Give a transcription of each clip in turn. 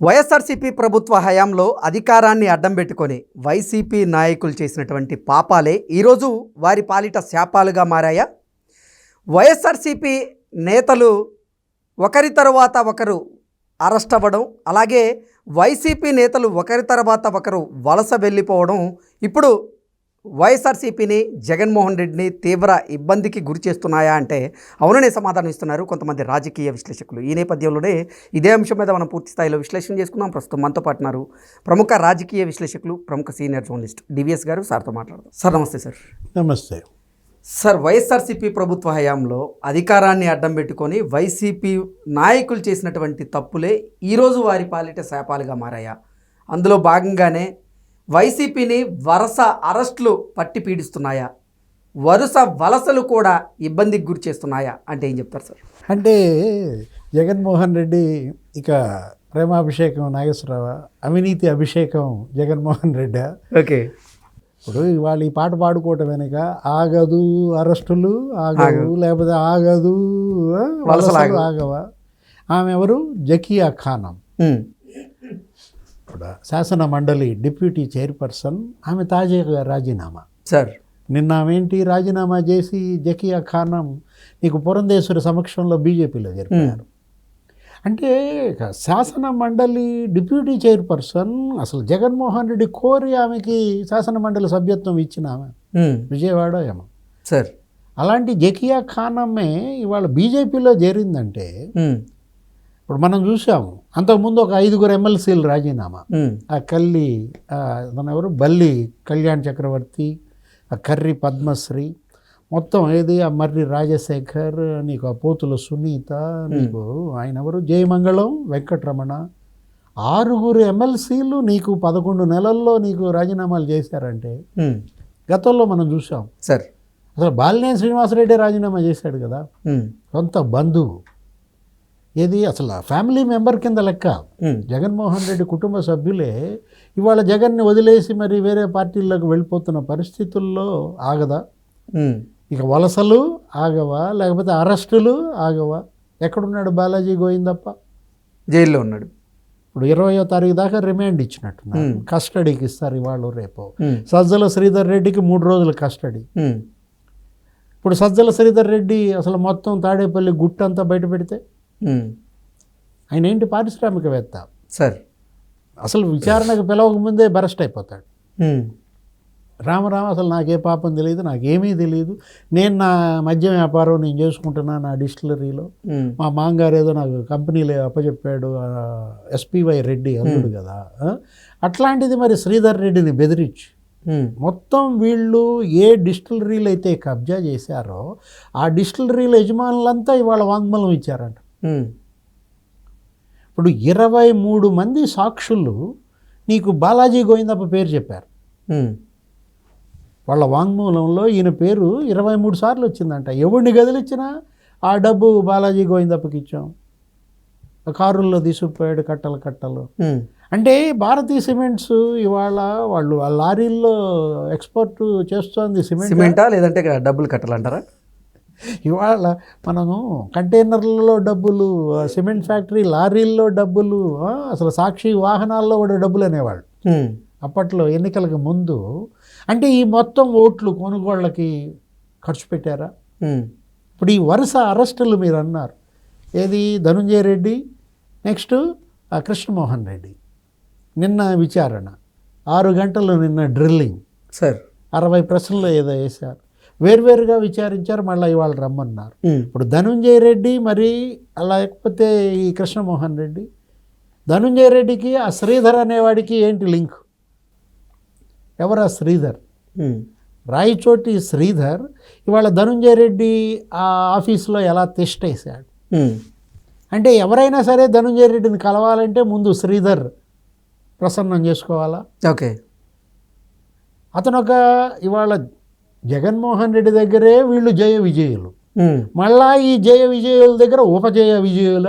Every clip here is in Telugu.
వైఎస్ఆర్సీపీ ప్రభుత్వ హయాంలో అధికారాన్ని అడ్డం పెట్టుకొని వైసీపీ నాయకులు చేసినటువంటి పాపాలే ఈరోజు వారి పాలిట శాపాలుగా మారాయా? వైఎస్ఆర్సీపీ నేతలు ఒకరి తరువాత ఒకరు అరెస్ట్ అవ్వడం అలాగే వైసీపీ నేతలు ఒకరి తర్వాత ఒకరు వలస వెళ్ళిపోవడం ఇప్పుడు వైఎస్ఆర్సీపీని జగన్మోహన్ రెడ్డిని తీవ్ర ఇబ్బందికి గురి చేస్తున్నాయా అంటే అవుననే సమాధానం ఇస్తున్నారు కొంతమంది రాజకీయ విశ్లేషకులు. ఈ నేపథ్యంలోనే ఇదే అంశం మీద మనం పూర్తి స్థాయిలో విశ్లేషణ చేసుకుందాం. ప్రస్తుతం మనతో పాటు ఉన్నారు ప్రముఖ రాజకీయ విశ్లేషకులు ప్రముఖ సీనియర్ జర్నలిస్ట్ డివిఎస్ గారు. సార్తో మాట్లాడదాం. సార్ నమస్తే సార్. నమస్తే. సార్ వైఎస్ఆర్సీపీ ప్రభుత్వ హయాంలో అధికారాన్ని అడ్డం పెట్టుకొని వైసీపీ నాయకులు చేసినటువంటి తప్పులే ఈరోజు వారి పాలిట శాపాలుగా మారాయా? అందులో భాగంగానే వైసీపీని వరుస అరెస్టులు పట్టి పీడిస్తున్నాయా? వరుస వలసలు కూడా ఇబ్బందికి గురి చేస్తున్నాయా? అంటే ఏం చెప్తారు సార్? అంటే జగన్మోహన్ రెడ్డి ఇక ప్రేమాభిషేకం నాగేశ్వరరావు అవినీతి అభిషేకం జగన్మోహన్ రెడ్డి. ఓకే. ఇప్పుడు వాళ్ళు ఈ పాట పాడుకోవటం వెనుక ఆగదు అరెస్టులు ఆగదు లేకపోతే ఆగదు వలసలు ఆగవా. ఆమె ఎవరు? జకియా ఖానం. ఇప్పుడు శాసన మండలి డిప్యూటీ చైర్పర్సన్ ఆమె తాజాగా రాజీనామా. సార్. నిన్న ఆమె ఏంటి రాజీనామా చేసి జకియా ఖానం నీకు పురంధేశ్వరి సమక్షంలో బీజేపీలో జరిపారు అంటే శాసన మండలి డిప్యూటీ చైర్పర్సన్ అసలు జగన్మోహన్ రెడ్డి కోరి ఆమెకి శాసన మండలి సభ్యత్వం ఇచ్చిన ఆమె. విజయవాడ ఏమో సార్. అలాంటి జకియా ఖానమ్మే ఇవాళ బీజేపీలో చేరిందంటే ఇప్పుడు మనం చూసాము అంతకుముందు ఒక ఐదుగురు ఎమ్మెల్సీలు రాజీనామా. ఆ కల్లి తన ఎవరు? బల్లి కళ్యాణ్ చక్రవర్తి ఆ కర్రి పద్మశ్రీ మొత్తం ఏది? ఆ మర్రి రాజశేఖర్ నీకు ఆ పోతుల సునీత నీకు ఆయన ఎవరు? జయమంగళం వెంకటరమణ. ఆరుగురు ఎమ్మెల్సీలు నీకు పదకొండు నెలల్లో నీకు రాజీనామాలు చేశారంటే గతంలో మనం చూసాం. సార్. అసలు బాలినేని శ్రీనివాసరెడ్డి రాజీనామా చేశాడు కదా. సొంత బంధువు. ఏది? అసలు ఫ్యామిలీ మెంబర్ కింద లెక్క. జగన్మోహన్ రెడ్డి కుటుంబ సభ్యులే ఇవాళ జగన్ని వదిలేసి మరి వేరే పార్టీల్లోకి వెళ్ళిపోతున్న పరిస్థితుల్లో ఆగదా? ఇక వలసలు ఆగవా? లేకపోతే అరెస్టులు ఆగవా? ఎక్కడున్నాడు బాలాజీ గోవిందప్ప? జైల్లో ఉన్నాడు. ఇప్పుడు ఇరవయో తారీఖు దాకా రిమాండ్ ఇచ్చినట్టున్నారు. కస్టడీకి ఇస్తారు ఇవాళ రేపు. సజ్జల శ్రీధర్ రెడ్డికి మూడు రోజులు కస్టడీ. ఇప్పుడు సజ్జల శ్రీధర్ రెడ్డి అసలు మొత్తం తాడేపల్లి గుట్టంతా బయట పెడితే ఆయన ఏంటి పారిశ్రామికవేత్త? సార్. అసలు విచారణకు పిలవక ముందే బరెస్ట్ అయిపోతాడు. రామరామ అసలు నాకే పాపం తెలియదు నాకేమీ తెలియదు నేను నా మద్యం వ్యాపారం నేను చేసుకుంటున్నా నా డిస్టిలరీలో. మా మాంగారు ఏదో నాకు కంపెనీలో అప్పచెప్పాడు ఎస్పీవై రెడ్డి అల్లుడు కదా? అట్లాంటిది మరి శ్రీధర్ రెడ్డిని బెదిరించి మొత్తం వీళ్ళు ఏ డిస్టిలరీలు అయితే కబ్జా చేశారో ఆ డిస్టిలరీల యజమానులంతా ఇవాళ వాంగ్మూలం ఇచ్చారంట. ఇప్పుడు ఇరవై మూడు మంది సాక్షులు నీకు బాలాజీ గోవిందప్ప పేరు చెప్పారు. వాళ్ళ వాంగ్మూలంలో ఈయన పేరు ఇరవై మూడు సార్లు వచ్చిందంట. ఎవరిని గదిలిచ్చినా ఆ డబ్బు బాలాజీ గోవిందప్పకి ఇచ్చాం. కారుల్లో తీసుకుపోయాడు కట్టలు కట్టలు. అంటే భారతీయ సిమెంట్స్ ఇవాళ వాళ్ళు ఆ లారీల్లో ఎక్స్పోర్ట్ చేస్తోంది సిమెంట్? సిమెంటా లేదంటే డబ్బులు కట్టాలంటారా? ఇవాళ మనము కంటైనర్లలో డబ్బులు సిమెంట్ ఫ్యాక్టరీ లారీల్లో డబ్బులు అసలు సాక్షి వాహనాల్లో కూడా డబ్బులు అనేవాళ్ళు. అప్పట్లో ఎన్నికలకు ముందు అంటే ఈ మొత్తం ఓట్లు కొనుగోళ్ళకి ఖర్చు పెట్టారా? ఇప్పుడు ఈ వరుస అరెస్టులు మీరు అన్నారు. ఏది? ధనుంజయ రెడ్డి నెక్స్ట్ కృష్ణమోహన్ రెడ్డి. నిన్న విచారణ. ఆరు గంటలు నిన్న డ్రిల్లింగ్. సార్. అరవై ప్రశ్నలు ఏదో వేశారు. వేర్వేరుగా విచారించారు మళ్ళీ ఇవాళ రమ్మన్నారు. ఇప్పుడు ధనుంజయ రెడ్డి మరి అలా లేకపోతే ఈ కృష్ణమోహన్ రెడ్డి ధనుంజయ రెడ్డికి ఆ శ్రీధర్ అనేవాడికి ఏంటి లింక్? ఎవరు ఆ శ్రీధర్ రాయచోటి శ్రీధర్ ఇవాళ ధనుంజయ రెడ్డి ఆ ఆఫీస్లో ఎలా తిష్టేశాడు అంటే ఎవరైనా సరే ధనుంజయ రెడ్డిని కలవాలంటే ముందు శ్రీధర్ ప్రసన్నం చేసుకోవాలా? ఓకే. అతను ఒక ఇవాళ జగన్మోహన్ రెడ్డి దగ్గరే వీళ్ళు జయ విజయులు. మళ్ళా ఈ జయ విజయుల దగ్గర ఉపజయ విజయుల.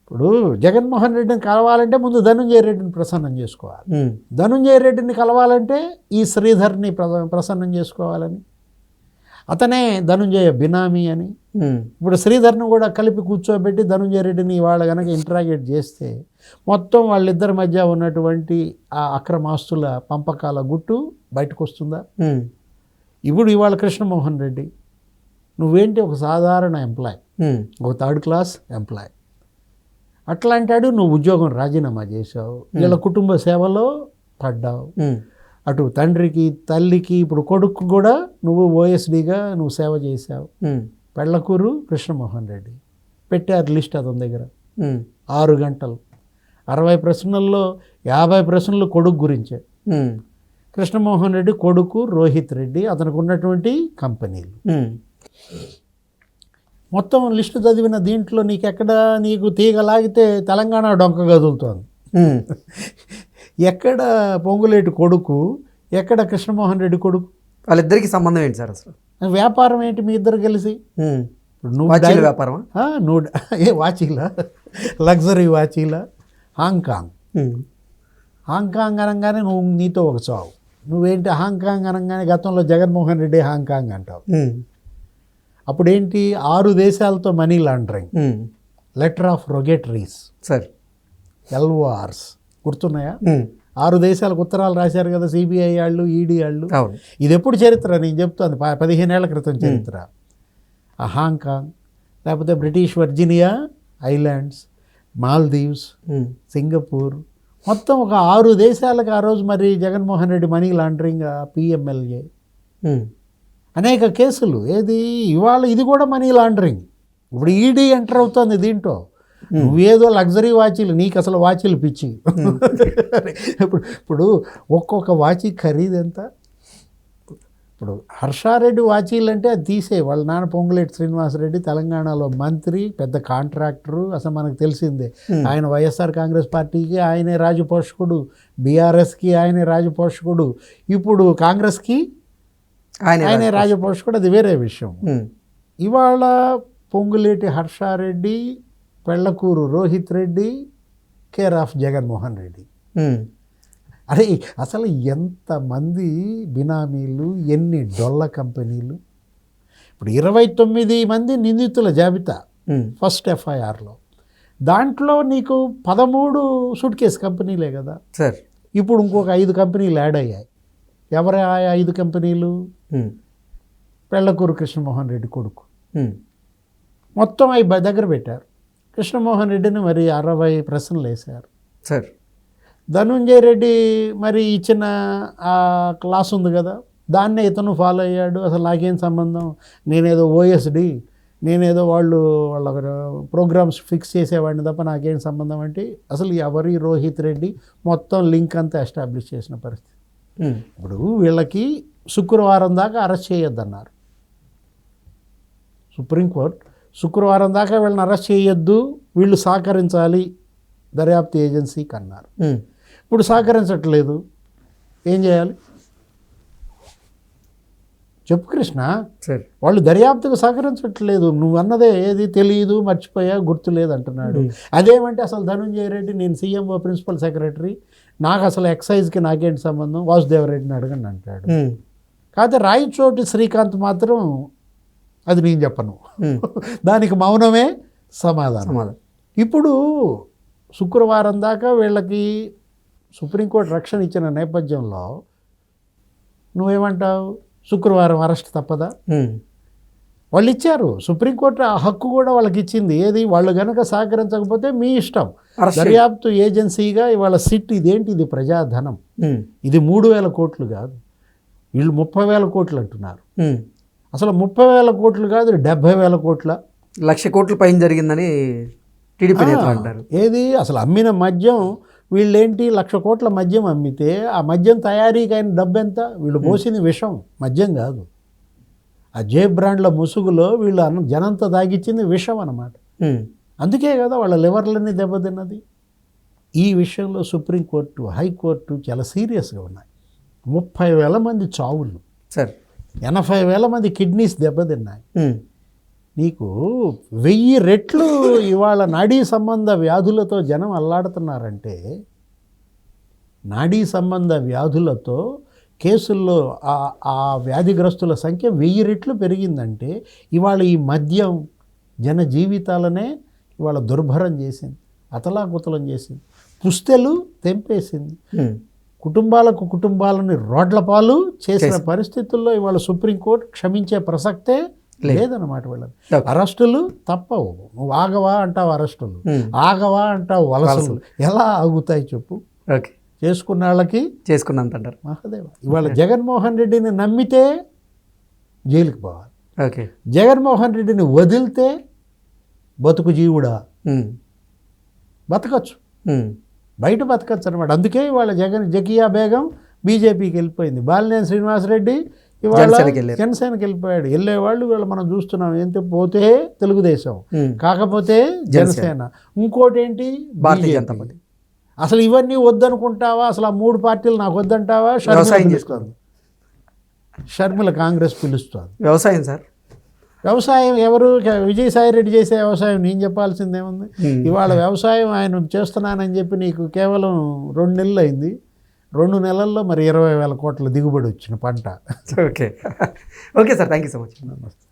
ఇప్పుడు జగన్మోహన్ రెడ్డిని కలవాలంటే ముందు ధనుంజయ రెడ్డిని ప్రసన్నం చేసుకోవాలి. ధనుంజయ రెడ్డిని కలవాలంటే ఈ శ్రీధర్ని ప్ర- ప్రసన్నం చేసుకోవాలని. అతనే ధనుంజయ బినామీ అని. ఇప్పుడు శ్రీధర్ను కూడా కలిపి కూర్చోబెట్టి ధనుంజయ రెడ్డిని వాళ్ళ కనుక ఇంటరాగేట్ చేస్తే మొత్తం వాళ్ళిద్దరి మధ్య ఉన్నటువంటి ఆ అక్రమాస్తుల పంపకాల గుట్టు బయటకు వస్తుందా ఇప్పుడు ఇవాళ కృష్ణమోహన్ రెడ్డి నువ్వేంటి ఒక సాధారణ ఎంప్లాయ్? ఒక థర్డ్ క్లాస్ ఎంప్లాయ్. అట్లాంటాడు నువ్వు ఉద్యోగం రాజీనామా చేసావు వీళ్ళ కుటుంబ సేవలో పడ్డావు. అటు తండ్రికి తల్లికి ఇప్పుడు కొడుకు కూడా నువ్వు ఓఎస్డిగా నువ్వు సేవ చేసావు పెళ్ళకూరు కృష్ణమోహన్ రెడ్డి. పెట్టారు లిస్ట్ అతని దగ్గర. ఆరు గంటలు. అరవై ప్రశ్నల్లో యాభై ప్రశ్నలు కొడుకు గురించే. కృష్ణమోహన్ రెడ్డి కొడుకు రోహిత్ రెడ్డి అతనికి ఉన్నటువంటి కంపెనీలు మొత్తం లిస్టు చదివిన దీంట్లో నీకు ఎక్కడ నీకు తీగ లాగితే తెలంగాణ డొంక కదులుతోంది. ఎక్కడ పొంగులేటి కొడుకు ఎక్కడ కృష్ణమోహన్ రెడ్డి కొడుకు? వాళ్ళిద్దరికి సంబంధం ఏంటి సార్ అసలు? వ్యాపారం ఏంటి మీ ఇద్దరు కలిసి? నువ్వు ఆ, నువ్వు ఏ వాచీలా? లగ్జరీ వాచీలా? Hong Kong. హాంకాంగ్ అనగానే నువ్వు నీతో ఒక చావు. నువ్వేంటి హాంకాంగ్ అనగానే గతంలో జగన్మోహన్ రెడ్డి హాంకాంగ్ అంటావు. అప్పుడేంటి ఆరు దేశాలతో money laundering. Letter of rogatories. Sir. LORs. గుర్తున్నాయా? ఆరు దేశాలకు ఉత్తరాలు రాశారు కదా సిబిఐ వాళ్ళు ఈడీ వాళ్ళు. ఇది ఎప్పుడు చరిత్ర? నేను చెప్తాను. ప- పదిహేనేళ్ళ క్రితం చరిత్ర. హాంకాంగ్ లేకపోతే British Virginia Islands Maldives Singapore మొత్తం ఒక ఆరు దేశాలకు ఆ రోజు మరి Jaganmohan Reddy money laundering PMLA అనేక కేసులు. ఏది? ఇవాళ ఇది కూడా మనీ లాండరింగ్. ఇప్పుడు ఈడీ ఎంటర్ అవుతుంది దీంట్లో. నువ్వేదో లగ్జరీ వాచీలు నీకు అసలు వాచీలు పిచ్చి. ఇప్పుడు ఇప్పుడు ఒక్కొక్క వాచీ ఖరీదు ఎంత? ఇప్పుడు హర్షారెడ్డి వాచీలు అంటే అది తీసే వాళ్ళ నాన్న పొంగులేటి శ్రీనివాసరెడ్డి తెలంగాణలో మంత్రి పెద్ద కాంట్రాక్టరు అసలు మనకు తెలిసిందే. ఆయన వైఎస్ఆర్ కాంగ్రెస్ పార్టీకి ఆయనే రాజపోషకుడు బీఆర్ఎస్కి ఆయనే రాజపోషకుడు. ఇప్పుడు కాంగ్రెస్కి ఆయన ఆయనే రాజపోషకుడు అది వేరే విషయం. ఇవాళ పొంగులేటి హర్షారెడ్డి పెళ్ళకూరు రోహిత్ రెడ్డి కేర్ ఆఫ్ జగన్మోహన్ రెడ్డి. అరే అసలు ఎంతమంది బినామీలు ఎన్ని డొల్ల కంపెనీలు? ఇప్పుడు ఇరవై తొమ్మిది మంది నిందితుల జాబితా ఫస్ట్ ఎఫ్ఐఆర్లో. దాంట్లో నీకు పదమూడు సూట్ కేసు కంపెనీలే కదా. సార్. ఇప్పుడు ఇంకొక ఐదు కంపెనీలు యాడ్ అయ్యాయి. ఎవరి ఆ ఐదు కంపెనీలు? పెళ్ళకూరు కృష్ణమోహన్ రెడ్డి కొడుకు. మొత్తం అవి దగ్గర పెట్టారు. కృష్ణమోహన్ రెడ్డిని మరి అరవై ప్రశ్నలు వేశారు. సార్. ధనుంజయ రెడ్డి మరి ఇచ్చిన ఆ క్లాస్ ఉంది కదా దాన్నే ఇతను ఫాలో అయ్యాడు. అసలు నాకేం సంబంధం? నేనేదో ఓఎస్డి నేనేదో వాళ్ళు వాళ్ళ ప్రోగ్రామ్స్ ఫిక్స్ చేసేవాడిని తప్ప నాకేం సంబంధం అంటే అసలు ఎవరి రోహిత్ రెడ్డి మొత్తం లింక్ అంతా ఎస్టాబ్లిష్ చేసిన పరిస్థితి. ఇప్పుడు వీళ్ళకి శుక్రవారం దాకా అరెస్ట్ చేయొద్దన్నారు. సుప్రీంకోర్టు శుక్రవారం దాకా వీళ్ళని అరెస్ట్ చేయొద్దు వీళ్ళు సహకరించాలి దర్యాప్తు ఏజెన్సీకి అన్నారు ఇప్పుడు సహకరించట్లేదు. ఏం చేయాలి? చెప్పు కృష్ణ. సార్. వాళ్ళు దర్యాప్తుకు సహకరించట్లేదు. నువ్వు అన్నదే ఏది తెలియదు మర్చిపోయా గుర్తులేదు అంటున్నాడు. అదేమంటే అసలు ధనుంజయ రెడ్డి నేను సీఎంఓ ప్రిన్సిపల్ సెక్రటరీ నాకు అసలు ఎక్సైజ్కి నాకేంటి సంబంధం? వాసుదేవరెడ్డిని అడగండి అంటాడు. కాకపోతే రాయచోటి శ్రీకాంత్ మాత్రం అది నేను చెప్పను. దానికి మౌనమే సమాధానం. ఇప్పుడు శుక్రవారం దాకా వీళ్ళకి సుప్రీంకోర్టు రక్షణ ఇచ్చిన నేపథ్యంలో నువ్వేమంటావు? శుక్రవారం అరెస్ట్ తప్పదా? వాళ్ళు ఇచ్చారు. సుప్రీంకోర్టు ఆ హక్కు కూడా వాళ్ళకి ఇచ్చింది. ఏది? వాళ్ళు గనక సహకరించకపోతే మీ ఇష్టం. దర్యాప్తు ఏజెన్సీగా ఇవాళ సిట్ ఇదేంటి? ఇది ప్రజాధనం. ఇది మూడు వేల కోట్లు కాదు. వీళ్ళు ముప్పై వేల కోట్లు అంటున్నారు. అసలు ముప్పై వేల కోట్లు కాదు డెబ్భై వేల కోట్ల. లక్ష కోట్ల పైన జరిగిందని టీడీపీ నేతలు అంటారు. ఏది? అసలు అమ్మిన మద్యం వీళ్ళేంటి? లక్ష కోట్ల మద్యం అమ్మితే ఆ మద్యం తయారీకి అయిన డబ్బు ఎంత వీళ్ళు పోసింది విషం. మద్యం కాదు. ఆ జే బ్రాండ్ల ముసుగులో వీళ్ళు అన్న జనంతా దాగిచ్చింది విషం అన్నమాట. ఉమ్, అందుకే కదా వాళ్ళ లివర్లన్నీ దెబ్బతిన్నది. ఈ విషయంలో సుప్రీంకోర్టు హైకోర్టు చాలా సీరియస్గా ఉన్నాయి. ముప్పై వేల మంది చావులు సార్. ఎనభై వేల మంది కిడ్నీస్ దెబ్బతిన్నాయి. నీకు వెయ్యి రెట్లు ఇవాళ నాడీ సంబంధ వ్యాధులతో జనం అల్లాడుతున్నారంటే నాడీ సంబంధ వ్యాధులతో కేసుల్లో ఆ- వ్యాధిగ్రస్తుల సంఖ్య వెయ్యి రెట్లు పెరిగిందంటే ఇవాళ ఈ మద్యం జన జీవితాలనే ఇవాళ దుర్భరం చేసింది అతలాకుతలం చేసింది పుస్తెలు తెంపేసింది. కుటుంబాలకు కుటుంబాలని రోడ్ల పాలు చేసిన పరిస్థితుల్లో ఇవాళ సుప్రీంకోర్టు క్షమించే ప్రసక్తే లేదన్నమాట Okay. అరెస్టులు తప్పవు. నువ్వు ఆగవా అంటావు అరెస్టులు. ఆగవా అంటావు వలసలు. ఎలా ఆగుతాయి చెప్పు. ఓకే. చేసుకున్న వాళ్ళకి చేసుకున్నంత అంటారు. మహాదేవ. ఇవాళ జగన్మోహన్ రెడ్డిని నమ్మితే జైలుకి పోవాలి. ఓకే. జగన్మోహన్ రెడ్డిని వదిలితే బతుకు జీవుడా. బతకచ్చు. బయట బతకచ్చు అనమాట అందుకే ఇవాళ జగన్ జకియా బేగం బీజేపీకి వెళ్ళిపోయింది. బాలినేని శ్రీనివాసరెడ్డి ఇవాళ జనసేనకి వెళ్ళిపోయాడు. వెళ్ళేవాళ్ళు వీళ్ళు మనం చూస్తున్నాం ఏంటి పోతే తెలుగుదేశం. కాకపోతే జనసేన. ఇంకోటి ఏంటి భారతీయ. జనతా పార్టీ. అసలు ఇవన్నీ వద్దనుకుంటావా? అసలు ఆ మూడు పార్టీలు నాకు వద్దంటావా? వ్యవసాయం పిలుస్తోంది షర్మిల కాంగ్రెస్ పిలుస్తోంది వ్యవసాయం సార్. వ్యవసాయం ఎవరు? విజయసాయి రెడ్డి చేసే వ్యవసాయం నేను చెప్పాల్సిందేముంది. ఇవాళ వ్యవసాయం ఆయన చేస్తున్నానని చెప్పి నీకు కేవలం రెండు నెలలు అయింది రెండు నెలల్లో మరి ఇరవై వేల కోట్ల దిగుబడి వచ్చిన పంట. Okay okay sir thank you so much నమస్తే.